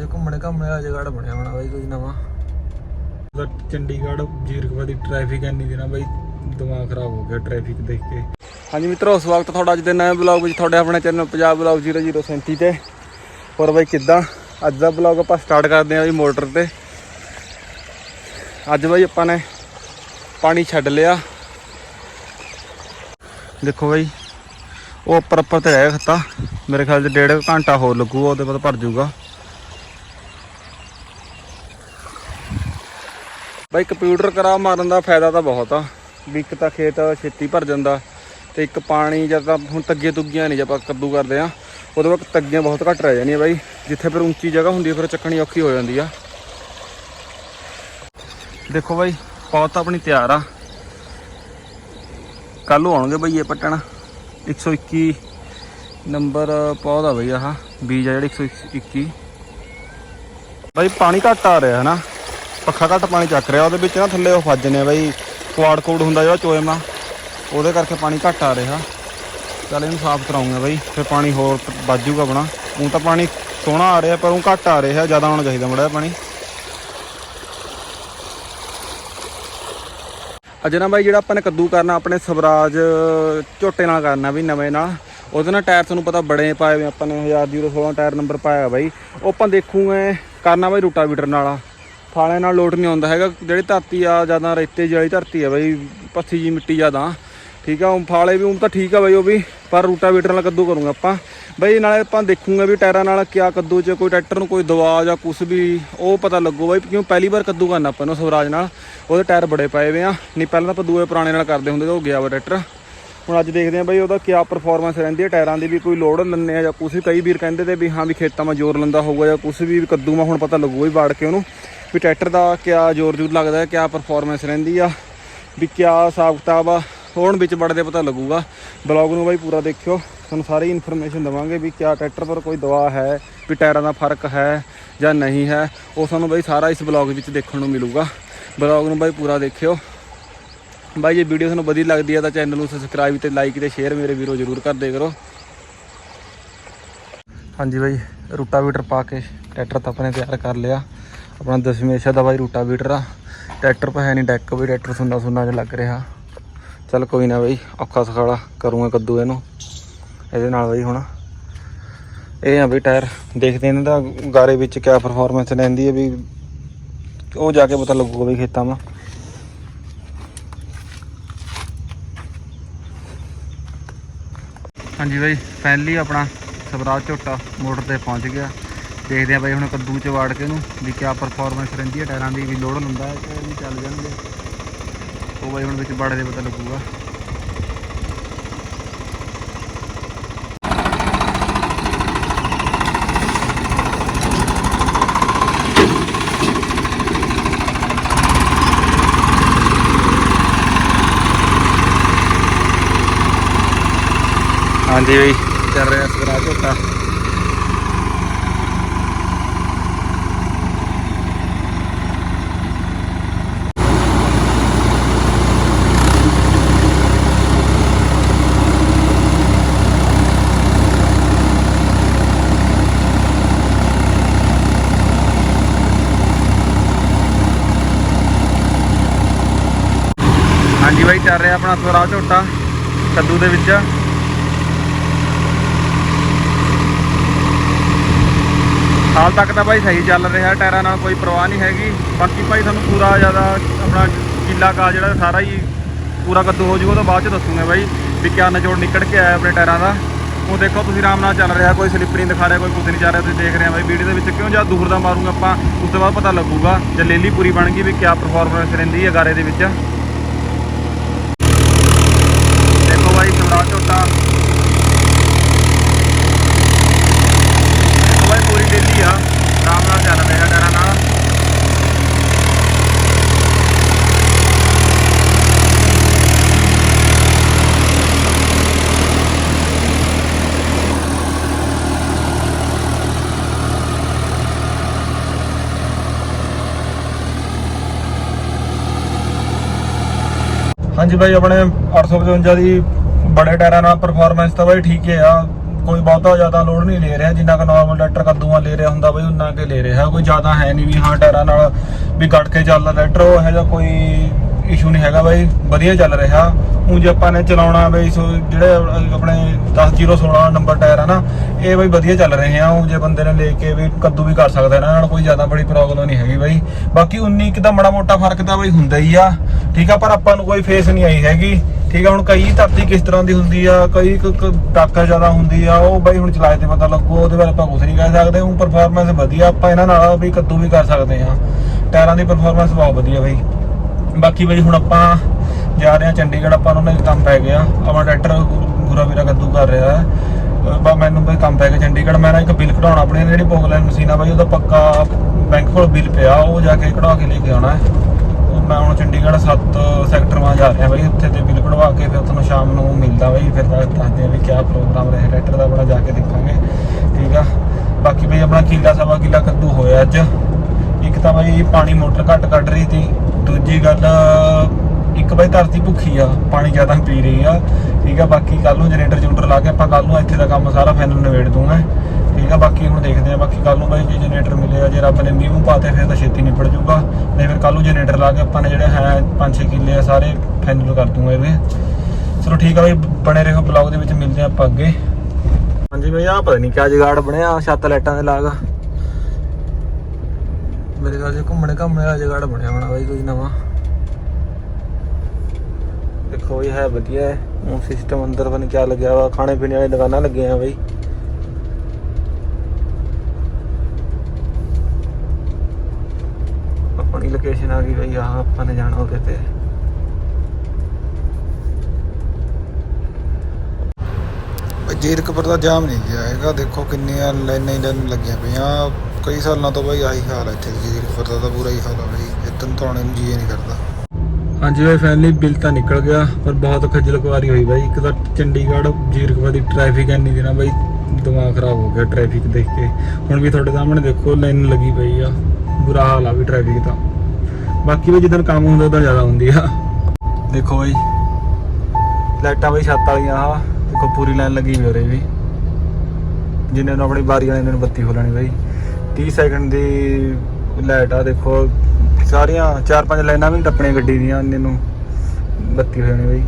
ਜੇ ਘੁੰਮਣੇ ਘੁੰਮਣੇ ਵਾਲਾ ਜਗੜ ਬਣਿਆ ਹੋਣਾ ਬਾਈ ਕੋਈ ਨਵਾਂ। ਦਾ ਚੰਡੀਗੜ੍ਹ ਜੀਰਕਪੁਰ ਦੀ ਟ੍ਰੈਫਿਕ ਇੰਨੀ ਦਿਨਾਂ ਬਾਈ ਦਿਮਾਗ ਖਰਾਬ ਹੋ ਗਿਆ ਟ੍ਰੈਫਿਕ ਦੇਖ ਕੇ। ਹਾਂਜੀ ਮਿੱਤਰੋ ਸਵਾਗਤ ਤੁਹਾਡਾ ਅੱਜ ਦੇ ਨਵੇਂ ਬਲੌਗ ਵਿੱਚ ਤੁਹਾਡੇ ਆਪਣੇ ਚੈਨਲ ਪੰਜਾਬ ਬਲੌਗ 0037 ਤੇ। ਹੋਰ ਬਾਈ ਕਿੱਦਾਂ? ਅੱਜ ਦਾ ਬਲੌਗ ਆਪਾਂ ਸਟਾਰਟ ਕਰਦੇ ਹਾਂ ਜੀ ਮੋਟਰ ਤੇ। ਅੱਜ ਬਾਈ ਆਪਾਂ ਨੇ ਪਾਣੀ ਛੱਡ ਲਿਆ। ਦੇਖੋ ਬਾਈ ਉਹ ਉੱਪਰ ਉੱਪਰ ਤੇ ਹੈ ਖੱਤਾ। ਮੇਰੇ ਖਿਆਲ 'ਚ ਡੇਢ ਘੰਟਾ ਹੋਰ ਲੱਗੂਗਾ ਉਹਦੇ ਬਾਅਦ ਭਰ ਜਾਊਗਾ। ਬਾਈ, ਕੰਪਿਊਟਰ ਕਰਾ ਮਾਰਨ ਦਾ ਫਾਇਦਾ ਤਾਂ ਬਹੁਤ ਆ। ਵੀ ਇੱਕ ਤਾਂ ਖੇਤ ਛੇਤੀ ਭਰ ਜਾਂਦਾ ਤੇ ਇੱਕ ਪਾਣੀ ਜਦ ਤਾਂ ਹੁਣ ਤੱਗੇ ਤੁੱਗੀਆਂ ਨਹੀਂ ਜੇ ਆਪਾਂ ਕੱਦੂ ਕਰਦੇ ਆ ਉਹਦੇ ਵਕਤ ਤੱਗੀਆਂ ਬਹੁਤ ਘੱਟ ਰਹਿ ਜਾਂਦੀਆਂ ਬਾਈ। ਜਿੱਥੇ ਫਿਰ ਉੱਚੀ ਜਗ੍ਹਾ ਹੁੰਦੀ ਆ, ਫਿਰ ਚੱਕਣੀ ਔਖੀ ਹੋ ਜਾਂਦੀ ਆ। ਦੇਖੋ ਬਾਈ, ਪੌਤ ਤਾਂ ਆਪਣੀ ਤਿਆਰ ਆ। ਕੱਲ ਨੂੰ ਆਉਣਗੇ ਬਈ ਇਹ ਪੱਟਣ। 121 ਨੰਬਰ ਪੌਦ ਆ ਬਈ ਆਹ, ਬੀਜ ਆ ਜਿਹੜਾ 121 ਬਾਈ, ਪਾਣੀ ਘੱਟ ਆ ਰਿਹਾ ਹੈ ਨਾ। ਪੱਖਾ ਘੱਟ ਪਾਣੀ ਚੱਕ ਰਿਹਾ, ਉਹਦੇ ਵਿੱਚ ਨਾ ਥੱਲੇ ਉਹ ਫੱਜ ਨੇ ਬਾਈ ਕੁਆੜ ਕੋਡ ਹੁੰਦਾ ਜਿਹੜਾ ਚੋਏਮਾ ਉਹਦੇ ਕਰਕੇ ਪਾਣੀ ਘੱਟ ਆ ਰਿਹਾ। ਚੱਲ ਇਹਨੂੰ ਸਾਫ਼ ਕਰਾਉਂਗਾ ਬਾਈ, ਫਿਰ ਪਾਣੀ ਹੋਰ ਵੱਜੂਗਾ ਆਪਣਾ। ਉਹ ਤਾਂ ਪਾਣੀ ਸੋਹਣਾ ਆ ਰਿਹਾ, ਪਰ ਉਹ ਘੱਟ ਆ ਰਿਹਾ, ਜ਼ਿਆਦਾ ਹੋਣਾ ਚਾਹੀਦਾ ਮੜਾ ਪਾਣੀ। ਅਜੇ ਨਾ ਬਾਈ ਜਿਹੜਾ ਆਪਾਂ ਨੇ ਕੱਦੂ ਕਰਨਾ, ਆਪਣੇ ਸਵਰਾਜ ਝੋਟੇ ਨਾਲ ਕਰਨਾ ਵੀ ਨਵੇਂ ਨਾਲ। ਉਹਦੇ ਨਾਲ ਟਾਇਰ ਤੁਹਾਨੂੰ ਪਤਾ ਬੜੇ ਪਾਏ ਹੋਏ ਆਪਾਂ ਨੇ 1016 ਟਾਇਰ ਨੰਬਰ ਪਾਇਆ ਬਾਈ। ਉਹ ਆਪਾਂ ਦੇਖੂਗੇ, ਕਰਨਾ ਬਾਈ ਰੂਟਾਵੀਟਰ ਨਾਲ ਫਾਲਿਆਂ ਨਾਲ ਲੋਟ ਨਹੀਂ ਆਉਂਦਾ ਹੈਗਾ, ਜਿਹੜੀ ਧਰਤੀ ਆ ਜ਼ਿਆਦਾ ਰੇਤੇ ਜਿਹੀ ਧਰਤੀ ਆ ਬਾਈ ਪੱਥੀ ਜੀ ਮਿੱਟੀ ਜ਼ਿਆਦਾ ਠੀਕ ਆ, ਉਹ ਫਾਲੇ ਵੀ, ਉਹ ਤਾਂ ਠੀਕ ਆ ਬਾਈ ਉਹ ਵੀ, ਪਰ ਰੂਟਾਵੀਟਰ ਨਾਲ ਕੱਦੂ ਕਰੂੰਗਾ ਆਪਾਂ। ਬਾਈ ਨਾਲੇ ਆਪਾਂ ਦੇਖੂਗੇ ਵੀ ਟਾਇਰਾਂ ਨਾਲ ਕਿਆ ਕੱਦੂ ਚ, ਕੋਈ ਟਰੈਕਟਰ ਨੂੰ ਕੋਈ ਦਵਾ ਜਾਂ ਕੁਝ ਵੀ, ਉਹ ਪਤਾ ਲੱਗੂ ਬਾਈ, ਕਿਉਂ ਪਹਿਲੀ ਵਾਰ ਕੱਦੂ ਕਰਨਾ ਆਪਾਂ ਨੂੰ ਸਵਰਾਜ ਨਾਲ। ਉਹਦੇ ਟਾਇਰ ਬੜੇ ਪਏ ਵੇ ਆ। ਨਹੀਂ, ਪਹਿਲਾਂ ਤਾਂ ਆਪਾਂ ਦੂਏ ਪੁਰਾਣੇ ਨਾਲ ਕਰਦੇ ਹੁੰਦੇ ਤੇ ਉਹ ਗਿਆ ਵਾ ਟਰੈਕਟਰ। ਹੁਣ ਅੱਜ ਦੇਖਦੇ ਆਂ ਬਾਈ ਉਹਦਾ ਕਿਆ ਪਰਫਾਰਮੈਂਸ ਰਹਿੰਦੀ ਹੈ ਟਾਇਰਾਂ ਦੀ ਵੀ ਕੋਈ ਲੋਡ ਲੈਂਦੇ ਆ ਜਾਂ ਕੁਝ ਕਈ ਵੀਰ ਕਹਿੰਦੇ ਤੇ ਵੀ ਹਾਂ ਵੀ ਖੇਤਾਂ 'ਮਾ ਜ਼ੋਰ ਲੰਦਾ ਹੋਊਗਾ ਜਾਂ ਕੁਝ ਵੀ ਕੱਦੂ ਮਾ ਹੁਣ ਪਤਾ ਲੱਗੂ ਵੀ ਬਾੜ ਕੇ ਉਹਨੂੰ। ਵੀ ਟਰੈਕਟਰ ਦਾ ਕਿਆ ਜ਼ੋਰ ਜੂਰ ਲੱਗਦਾ ਹੈ, ਕਿਆ ਪਰਫਾਰਮੈਂਸ ਰਹਿੰਦੀ ਆ, ਵੀ ਕਿਆ ਹਿਸਾਬ ਕਿਤਾਬ ਆ, ਹੋਣ ਵਿੱਚ ਵੜਦੇ ਪਤਾ ਲੱਗੂਗਾ। ਬਲੌਗ ਨੂੰ ਬਾਈ ਪੂਰਾ ਦੇਖਿਓ, ਤੁਹਾਨੂੰ ਸਾਰੀ ਇਨਫੋਰਮੇਸ਼ਨ ਦਵਾਂਗੇ ਵੀ ਕਿਆ ਟਰੈਕਟਰ ਪਰ ਕੋਈ ਦਵਾ ਹੈ, ਵੀ ਟਾਇਰਾਂ ਦਾ ਫ਼ਰਕ ਹੈ ਜਾਂ ਨਹੀਂ ਹੈ। ਉਹ ਤੁਹਾਨੂੰ ਬਾਈ ਸਾਰਾ ਇਸ ਬਲੌਗ ਵਿੱਚ ਦੇਖਣ ਨੂੰ ਮਿਲੂਗਾ। ਬਲੌਗ ਨੂੰ ਬਾਈ ਪੂਰਾ ਦੇਖਿਓ। ਬਾਈ ਜੇ ਵੀਡੀਓ ਤੁਹਾਨੂੰ ਵਧੀਆ ਲੱਗਦੀ ਹੈ ਤਾਂ ਚੈਨਲ ਨੂੰ ਸਬਸਕ੍ਰਾਈਬ ਤੇ ਲਾਈਕ ਤੇ ਸ਼ੇਅਰ ਮੇਰੇ ਵੀਰੋ ਜਰੂਰ ਕਰਦੇ ਕਰੋ। ਹਾਂਜੀ ਬਾਈ, ਰੂਟਾਵੀਟਰ ਪਾ ਕੇ ਟਰੈਕਟਰ ਤਾਂ ਆਪਣੇ ਤਿਆਰ ਕਰ ਲਿਆ। ਆਪਣਾ ਦਸ਼ਮੇਸ਼ਾ ਦਾ ਬਾਈ ਰੂਟਾ ਰੂਟਾਵੀਟਰ ਆ। ਟਰੈਕਟਰ ਪਾ ਹੈ ਨਹੀਂ ਡੈਕ ਵੀ ਟਰੈਕਟਰ ਸੁੰਨਾ ਸੁੰਨਾ ਜਿਹਾ ਲੱਗ ਰਿਹਾ। ਚੱਲ ਕੋਈ ਨਾ ਬਾਈ, ਔਖਾ ਸਖਾਲਾ ਕਰੂੰਗਾ ਕੱਦੂ ਇਹਨੂੰ, ਇਹਦੇ ਨਾਲ ਬਾਈ ਹੁਣ। ਇਹ ਆ ਵੀ ਟਾਇਰ, ਦੇਖਦੇ ਇਹਨਾਂ ਦਾ ਗਾਰੇ ਵਿੱਚ ਕਿਆ ਪਰਫਾਰਮੈਂਸ ਰਹਿੰਦੀ ਹੈ ਵੀ ਉਹ ਜਾ ਕੇ ਪਤਾ ਲੱਗੂਗਾ ਵੀ ਖੇਤਾਂ 'ਮਾ। ਹਾਂਜੀ ਬਾਈ ਫਾਈਨਲੀ ਆਪਣਾ ਸਵਰਾਜ ਝੋਟਾ ਮੋਟਰ ਤੇ ਪਹੁੰਚ ਗਿਆ। ਦੇਖਦੇ ਆ ਬਾਈ ਹੁਣ ਕੱਦੂ ਚ ਵਾੜ ਕੇ ਇਹਨੂੰ, ਵੀ ਕਿਆ ਪਰਫਾਰਮੈਂਸ ਰਹਿੰਦੀ ਹੈ ਟਾਇਰਾਂ ਦੀ ਵੀ ਲੋਡ ਹੁੰਦਾ ਹੈ ਕਿ ਨਹੀਂ ਚੱਲ ਜਾਣਗੇ। ਉਹ ਬਾਈ ਹੁਣ ਵਿੱਚ ਬਾੜੇ ਦੇ ਪਤਾ ਲੱਗੂਗਾ। ਹਾਂਜੀ ਬਈ, ਚੱਲ ਰਿਹਾ ਸਵਰਾਜ ਝੋਟਾ। ਹਾਂਜੀ ਬਾਈ ਚੱਲ ਰਿਹਾ ਆਪਣਾ ਸਵਰਾ ਝੋਟਾ ਕੱਦੂ ਦੇ ਵਿੱਚ। ਹਾਲ ਤੱਕ ਤਾਂ ਭਾਈ ਸਹੀ ਚੱਲ ਰਿਹਾ, ਟਾਇਰਾਂ ਨਾਲ ਕੋਈ ਪਰਵਾਹ ਨਹੀਂ ਹੈਗੀ। ਬਾਕੀ ਭਾਈ ਤੁਹਾਨੂੰ ਪੂਰਾ ਜ਼ਿਆਦਾ ਆਪਣਾ ਕਿੱਲਾ ਕਾ ਜਿਹੜਾ ਸਾਰਾ ਹੀ ਪੂਰਾ ਕੱਦੂ ਹੋ ਜਾਊਗਾ ਤਾਂ ਬਾਅਦ ਚ ਦੱਸੂਗਾ ਬਾਈ ਵੀ ਕਿਆ ਨਚੋੜ ਨਿਕਲ ਕੇ ਆਇਆ ਆਪਣੇ ਟਾਇਰਾਂ ਦਾ। ਉਹ ਦੇਖੋ ਤੁਸੀਂ ਆਰਾਮ ਨਾਲ ਚੱਲ ਰਿਹਾ, ਕੋਈ ਸਲਿੱਪ ਨਹੀਂ ਦਿਖਾ ਰਿਹਾ, ਕੋਈ ਕੁਝ ਨਹੀਂ ਚੱਲ ਰਿਹਾ, ਤੁਸੀਂ ਦੇਖ ਰਹੇ ਆ ਬਾਈ ਵੀਡੀਓ ਦੇ ਵਿੱਚ ਕਿਉਂ ਜਦ ਦੂਰ ਦਾ ਮਾਰੂਗਾ ਆਪਾਂ, ਉਸ ਤੋਂ ਬਾਅਦ ਪਤਾ ਲੱਗੂਗਾ ਜੇ ਲੇਲੀ ਪੂਰੀ ਬਣ ਗਈ ਵੀ ਕਿਆ ਪਰਫਾਰਮੈਂਸ ਰਹਿੰਦੀ ਹੈ ਗਾਰੇ ਦੇ ਵਿੱਚ ਦੇਖੋ ਬਾਈ ਸਵਰਾਜ ਝੋਟਾ ਦੇਖੋ ਬਾਈ ਪੂਰੀ ਡੇਲੀ ਆ ਆਰਾਮ ਨਾਲ ਚੱਲ ਰਿਹਾ ਟਾਇਰਾਂ ਨਾਲ ਹਾਂਜੀ ਬਾਈ, ਆਪਣੇ 855 ਦੀ ਬੜੇ ਟਾਇਰਾਂ ਨਾਲ ਪਰਫਾਰਮੈਂਸ ਤਾਂ ਬਾਈ ਠੀਕ ਹੈ ਆ। ਕੋਈ ਬਹੁਤਾ ਜ਼ਿਆਦਾ ਲੋਡ ਨਹੀਂ ਲੈ ਰਿਹਾ, ਜਿੰਨਾ ਕਿ ਨਾਰਮਲ ਟਰੈਕਟਰ ਕੱਦੂਆਂ ਲੈ ਰਿਹਾ ਹੁੰਦਾ ਬਈ, ਉਨਾ ਕੇ ਲੈ ਰਿਹਾ। ਕੋਈ ਜ਼ਿਆਦਾ ਹੈ ਨਹੀਂ ਵੀ ਹਾਂ ਟਾਇਰਾਂ ਨਾਲ ਵੀ ਕੱਟ ਕੇ ਚੱਲਦਾ ਟਰੈਕਟਰ ਉਹ ਇਹੋ ਜਿਹਾ ਕੋਈ ਇਸ਼ੂ ਨਹੀਂ ਹੈਗਾ ਬਾਈ, ਵਧੀਆ ਚੱਲ ਰਿਹਾ। ਊਂ ਜੇ ਆਪਾਂ ਨੇ ਚਲਾਉਣਾ ਬਈ, ਸੋ ਜਿਹੜੇ ਆਪਣੇ 10016 ਨੰਬਰ ਟਾਇਰ ਆ ਨਾ, ਇਹ ਬਈ ਵਧੀਆ ਚੱਲ ਰਹੇ ਆ। ਉਹ ਜੇ ਬੰਦੇ ਨੇ ਲੈ ਕੇ ਵੀ ਕੱਦੂ ਵੀ ਕਰ ਸਕਦਾ, ਇਹਨਾਂ ਨਾਲ ਕੋਈ ਜ਼ਿਆਦਾ ਬੜੀ ਪ੍ਰੋਬਲਮ ਨਹੀਂ ਹੈਗੀ ਬਾਈ। ਬਾਕੀ 19 ਕਿ ਦਾ ਮਾੜਾ ਮੋਟਾ ਫ਼ਰਕ ਤਾਂ ਬਈ ਹੁੰਦਾ ਹੀ ਆ। ਠੀਕ ਆ, ਪਰ ਆਪਾਂ ਨੂੰ ਕੋਈ ਫੇਸ ਨਹੀਂ ਆਈ ਹੈਗੀ। ਠੀਕ ਆ, ਹੁਣ ਕਈ ਧਰਤੀ ਕਿਸ ਤਰ੍ਹਾਂ ਦੀ ਹੁੰਦੀ ਆ, ਕਈ ਟਾਕਾ ਜ਼ਿਆਦਾ ਹੁੰਦੀ ਆ, ਉਹ ਬਈ ਹੁਣ ਚਲਾਏ ਤੇ ਪਤਾ ਲੱਗੂ, ਉਹਦੇ ਬਾਰੇ ਆਪਾਂ ਕੁਝ ਨਹੀਂ ਕਹਿ ਸਕਦੇ। ਹੁਣ ਪਰਫਾਰਮੈਂਸ ਵਧੀਆ, ਆਪਾਂ ਇਹਨਾਂ ਨਾਲ ਵੀ ਕੱਦੂ ਵੀ ਕਰ ਸਕਦੇ ਆ ਟਾਇਰਾਂ ਦੀ ਪਰਫਾਰਮੈਂਸ ਬਹੁਤ ਵਧੀਆ ਬਾਈ। ਬਾਕੀ ਬਾਈ ਹੁਣ ਆਪਾਂ ਜਾ ਰਹੇ ਆ ਚੰਡੀਗੜ੍ਹ ਆਪਾਂ ਨੂੰ ਨਾ ਕੰਮ ਪੈ ਗਿਆ। ਆਪਣਾ ਟਰੈਕਟਰ ਪੂਰਾ ਵੀਰਾ ਕੱਦੂ ਕਰ ਰਿਹਾ ਹੈ। ਬਾ ਮੈਨੂੰ ਬਈ ਕੰਮ ਪੈ ਗਿਆ ਚੰਡੀਗੜ੍ਹ। ਮੈਂ ਨਾ ਇੱਕ ਬਿੱਲ ਕਢਾਉਣਾ ਆਪਣੀ, ਜਿਹੜੀ ਪੋਗਲੈਂਡ ਮਸ਼ੀਨ ਆ ਬਾਈ, ਉਹਦਾ ਪੱਕਾ ਬੈਂਕ ਕੋਲ ਬਿੱਲ ਪਿਆ, ਉਹ ਜਾ ਕੇ ਕਢਾ ਕੇ ਲੈ ਕੇ ਆਉਣਾ ਹੈ। ਮੈਂ ਹੁਣ ਚੰਡੀਗੜ੍ਹ 7 ਸੈਕਟਰ ਮਾ ਜਾ ਰਿਹਾ ਬਾਈ, ਉੱਥੇ ਤੇ ਬਿੱਲ ਕਢਵਾ ਕੇ ਫਿਰ ਤੁਹਾਨੂੰ ਸ਼ਾਮ ਨੂੰ ਮਿਲਦਾ ਬਾਈ, ਫਿਰ ਦੱਸ- ਦੱਸਦੇ ਆ ਵੀ ਕਿਆ ਪ੍ਰੋਗਰਾਮ ਰਹੇ ਟਰੈਕਟਰ ਦਾ ਬੜਾ ਜਾ ਕੇ ਦੇਖਾਂਗੇ, ਠੀਕ ਆ? ਬਾਕੀ ਬਈ ਆਪਣਾ ਕਿੱਲਾ ਸਵਾ ਕਿੱਲਾ ਕੱਦੂ ਹੋਇਆ ਅੱਜ। ਇੱਕ ਤਾਂ ਬਾਈ ਪਾਣੀ ਮੋਟਰ ਘੱਟ ਕੱਢ ਰਹੀ ਸੀ, ਦੂਜੀ ਗੱਲ, ਇੱਕ ਬਾਈ ਧਰਤੀ ਭੁੱਖੀ ਆ, ਪਾਣੀ ਜ਼ਿਆਦਾ ਪੀ ਰਹੀ ਆ, ਠੀਕ ਆ? ਬਾਕੀ ਕੱਲ ਨੂੰ ਜਨਰੇਟਰ ਜੂਨਟਰ ਲਾ ਕੇ ਆਪਾਂ ਕੱਲ ਨੂੰ ਇੱਥੇ ਦਾ ਕੰਮ ਸਾਰਾ ਫਾਈਨਲ ਨਿਬੇੜ ਦੂੰਗਾ। ਠੀਕ ਆ, ਬਾਕੀ ਹੁਣ ਦੇਖਦੇ ਆ, ਬਾਕੀ ਕੱਲ ਨੂੰ ਬਈ ਜੇ ਜਨਰੇਟਰ ਮਿਲਿਆ, ਜੇ ਰੱਬ ਨੇ ਮੀਂਹ ਮੂੰਹ ਪਾਤੇ ਫਿਰ ਤਾਂ ਛੇਤੀ ਨਿਬੜ ਜੂਗਾ ਨਹੀਂ ਫਿਰ ਕੱਲ ਨੂੰ ਜਨਰੇਟਰ ਲਾ ਕੇ ਆਪਾਂ ਨੇ ਜਿਹੜੇ ਹੈ 5-6 ਕਿੱਲੇ ਆ, ਸਾਰੇ ਫਾਈਨਲ ਕਰ ਦੂੰਗਾ ਇਹਦੇ। ਚਲੋ ਠੀਕ ਆ ਬਈ, ਬਣੇ ਰਹੋ ਬਲੌਗ ਦੇ ਵਿੱਚ, ਮਿਲਦੇ ਆਪਾਂ ਅੱਗੇ। ਹਾਂਜੀ ਬਈ ਆ ਪਤਾ ਨਹੀਂ ਕਿਆ ਜਗਾੜ ਬਣਿਆ, ਛੱਤ ਲਾਈਟਾਂ ਦੇ ਲਾਗ। ਮੇਰੇ ਖਿਆਲ ਜੇ ਘੁੰਮਣੇ ਘੁੰਮਣੇ ਵਾਲਾ ਜਗਾੜ ਬਣਿਆ ਹੋਣਾ ਬਾਈ, ਕੋਈ ਨਵਾਂ। ਦੇਖੋ ਇਹ ਹੈ ਵਧੀਆ ਹੈ ਉਹ ਸਿਸਟਮ ਅੰਦਰ ਬਣ ਕਿਆ ਲੱਗਿਆ ਵਾ, ਖਾਣੇ ਪੀਣੇ ਵਾਲੀ ਦੁਕਾਨਾਂ ਲੱਗੀਆਂ ਬਾਈ। ਆਪਣੀ ਲੋਕੇਸ਼ਨ ਆ ਗਈ ਬਈ ਆ ਆਪਾਂ ਨੇ ਜਾਣਾ ਉਹਦੇ ਤੇ। ਜੀਰਕਪੁਰ ਦਾ ਜਾਮ ਨਹੀਂ ਗਿਆ ਹੈਗਾ ਦੇਖੋ ਕਿੰਨੀਆਂ ਲਾਈਨਾਂ ਹੀ ਲਾਈਨਾਂ ਲੱਗੀਆਂ ਪਈਆਂ। ਕਈ ਸਾਲਾਂ ਤੋਂ ਬਾਈ ਆਹੀ ਹਾਲ ਹੈ ਇੱਥੇ ਜੀਰਕਪੁਰ ਦਾ ਤਾਂ ਬੁਰਾ ਹੀ ਹਾਲ ਹੈ ਬਾਈ ਇਤਨ ਧੋਣੇ ਨੂੰ ਜੀ ਨਹੀਂ ਕਰਦਾ। ਹਾਂਜੀ ਬਈ ਫਾਈਨਲੀ ਬਿੱਲ ਤਾਂ ਨਿਕਲ ਗਿਆ ਪਰ ਬਹੁਤ ਖੱਜਲ ਖੁਆਰੀ ਹੋਈ ਬਾਈ। ਇੱਕ ਤਾਂ ਚੰਡੀਗੜ੍ਹ ਜੀਰਕਪੁਰ ਦੀ ਟ੍ਰੈਫਿਕ ਇੰਨੀ ਦਿਨਾਂ ਬਾਈ ਦਿਮਾਗ ਖਰਾਬ ਹੋ ਗਿਆ ਟ੍ਰੈਫਿਕ ਦੇਖ ਕੇ। ਹੁਣ ਵੀ ਤੁਹਾਡੇ ਸਾਹਮਣੇ ਦੇਖੋ ਲਾਈਨ ਲੱਗੀ ਪਈ ਆ। ਬੁਰਾ ਹਾਲ ਆ ਵੀ ਟ੍ਰੈਫਿਕ ਦਾ। ਬਾਕੀ ਵੀ ਜਿੱਦਣ ਕੰਮ ਹੁੰਦਾ ਉਦੋਂ ਜ਼ਿਆਦਾ ਹੁੰਦੀ ਆ। ਦੇਖੋ ਬਾਈ, ਲਾਈਟਾਂ ਬਈ ਛੱਤ ਵਾਲੀਆਂ ਆ ਦੇਖੋ ਪੂਰੀ ਲਾਈਨ ਲੱਗੀ ਹੋਈ ਉਰੇ ਵੀ। ਜਿੰਨੇ ਨੂੰ ਆਪਣੀ ਵਾਰੀ ਵਾਲੇ ਨੂੰ ਬੱਤੀ ਖੋਲਣੀ ਬਾਈ। 30 ਸੈਕਿੰਡ ਦੀ ਲਾਈਟ ਆ, ਦੇਖੋ, ਸਾਰੀਆਂ ਚਾਰ ਪੰਜ ਲਾਈਨਾਂ ਵੀ ਨੀ ਟੱਪਣੀਆਂ ਗੱਡੀ ਦੀਆਂ, ਇੰਨੇ ਨੂੰ ਬੱਤੀ ਹੋ ਜਾਣੀ ਬਾਈ।